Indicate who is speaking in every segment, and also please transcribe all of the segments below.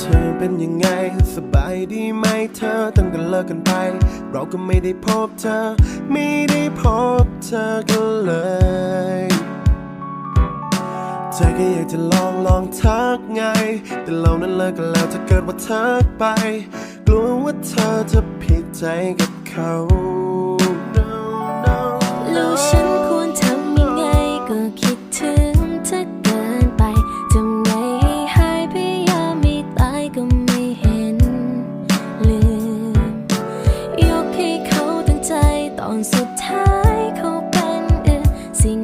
Speaker 1: ธอเป็นยังไง สบายดีไหมเธอตั้งแต่เลิกกันไป เราก็ไม่ได้พบเธอ ไม่ได้พบเธอกันเลยใจก็อยากจะลองลองทักไง แต่เรานั้นเลิกกันแล้วถ้าเกิดว่าทักไป กลัวว่าเธอจะผิดใจกับเขา
Speaker 2: สุดท้ายเขาเป็นอื่นสิ่ง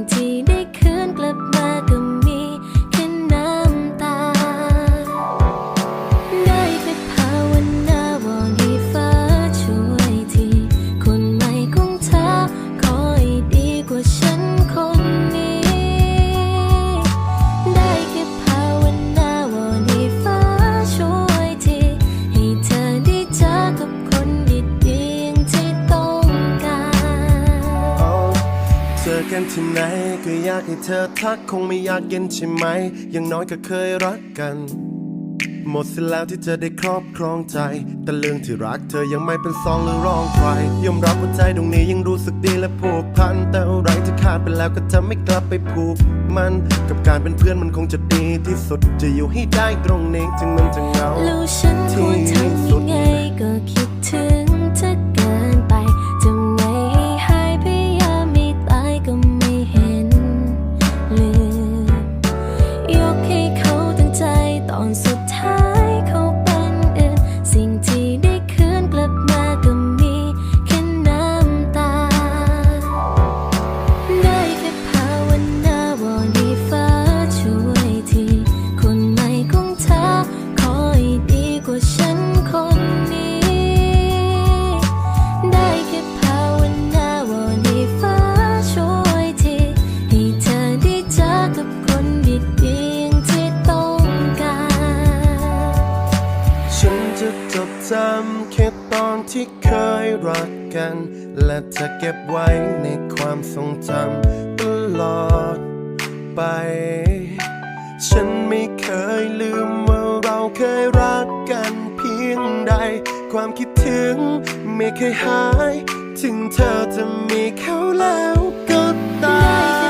Speaker 2: กันที่ไหนก็
Speaker 1: อยากให้เธอทักคงไม่อยากเย็นใช่ไหมอยังน้อยก็เคยรักกัน หมดสิ้นแล้วที่จะได้ครอบครองใจ แต่เรื่องที่รักเธอยังไม่เป็นซองหรือรองใครยอมรับว่าใจตรงนี้ยังรู้สึกดีและผูกพัน แต่อะไรที่ขาดไปแล้วก็จะไม่กลับไปผูกมัน กับการเป็นเพื่อนมันคงจะดีที่สุดจะอยู่ให้ได้ตรงนี้ถึงมันจะเหงา
Speaker 2: แล้วฉันควรท
Speaker 1: ที่เคยรักกัน และจะเก็บไว้ในความทรงจำตลอดไป ฉันไม่เคยลืมว่าเราเคยรักกันเพียงใด ความคิดถึงไม่เคยหาย ถึงเธอจะมีเขาแล้วก็ตาม